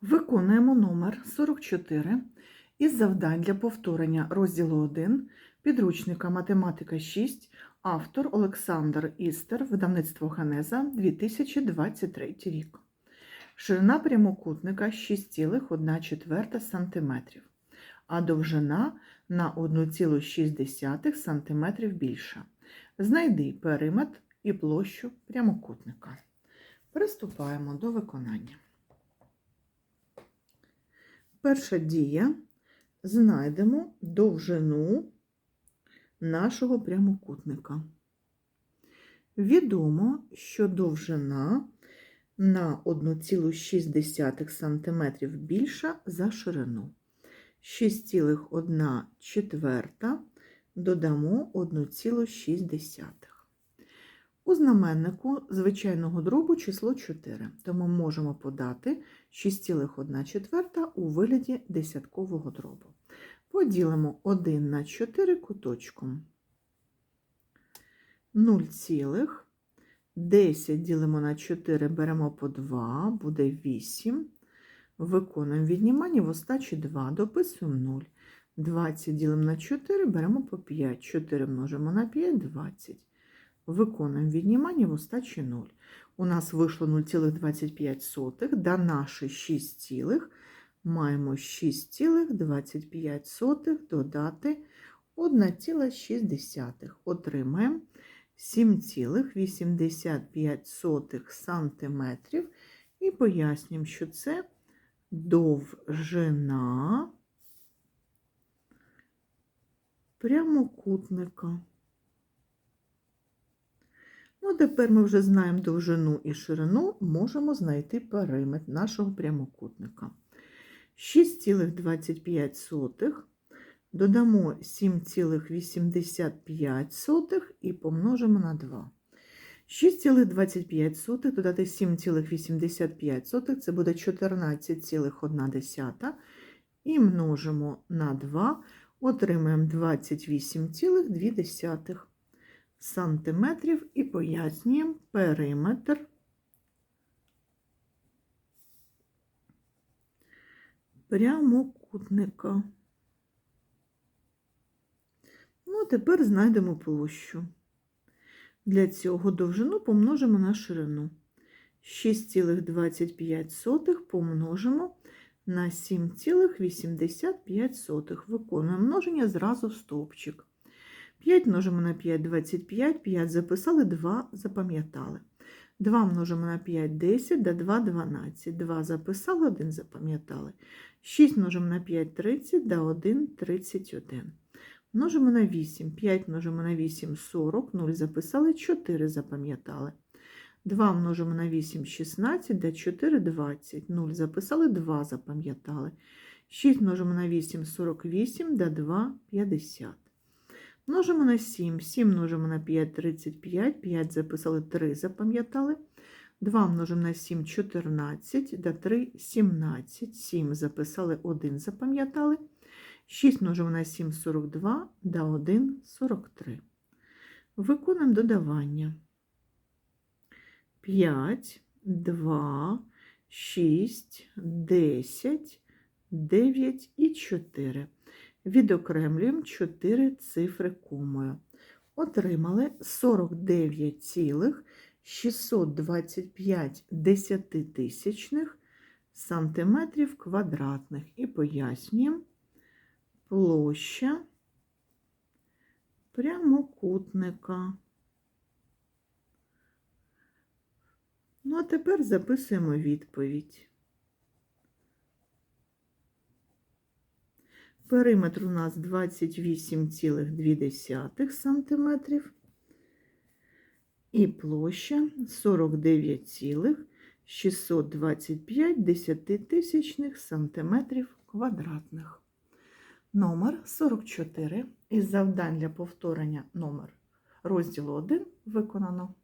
Виконуємо номер 44 із завдань для повторення розділу 1 підручника Математика 6, автор Олександр Істер, видавництво Генеза 2023 рік. Ширина прямокутника 6,1 см, а довжина на 1,6 см більша. Знайди периметр і площу прямокутника. Приступаємо до виконання. Перша дія. Знайдемо довжину нашого прямокутника. Відомо, що довжина на 1,6 см більша за ширину. 6,1 четверта додамо 1,6. У знаменнику звичайного дробу число 4, тому можемо подати 6,1 четверта у вигляді десяткового дробу. Поділимо 1 на 4 куточком. 0, 10 ділимо на 4, беремо по 2, буде 8. Виконуємо віднімання в остачі 2, дописуємо 0. 20 ділимо на 4, беремо по 5. 4 множимо на 5, 20. Виконуємо віднімання в остачі 0. У нас вийшло 0,25, да наші 6 цілих. Маємо 6,25 додати 1,6. Отримаємо 7,85 см. І пояснюємо, що це довжина прямокутника. Ну, тепер ми вже знаємо довжину і ширину, можемо знайти периметр нашого прямокутника. 6,25 додамо 7,85 і помножимо на 2. 6,25 додати 7,85 це буде 14,1 і множимо на 2, отримаємо 28,2 сантиметрів і пояснюємо периметр прямокутника. Ну, тепер знайдемо площу. Для цього довжину помножимо на ширину. 6,25 помножимо на 7,85. Виконуємо множення зразу в стовпчик. 5 множимо на 5 25, 5 записали, 2 запам'ятали. 2 множимо на 5 10, да 2 12. 2 записали, 1 запам'ятали. 6 множимо на 5 30, да 1 31. Множимо на 8, 5 множимо на 8 40, 0 записали, 4 запам'ятали. 2 множимо на 8 16, да 4 20, 0 записали, 2 запам'ятали. 6 множимо на 8 48, да 2 50. Множимо на 7, 7 множимо на 5 35, 5 записали, 3 запам'ятали. 2 множимо на 7 14, да 3 17, 7 записали, 1 запам'ятали. 6 множимо на 7 42, да 1 43. Виконуємо додавання. 5, 2, 6, 10, 9 і 4. Відокремлюємо 4 цифри комою. Отримали 49,625 десятитисячних сантиметрів квадратних. І пояснюємо площа прямокутника. Ну, а тепер записуємо відповідь. Периметр у нас 28,2 см і площа 49,625 десятитисячних сантиметрів квадратних. Номер 44 із завдань для повторення номер розділу 1 виконано.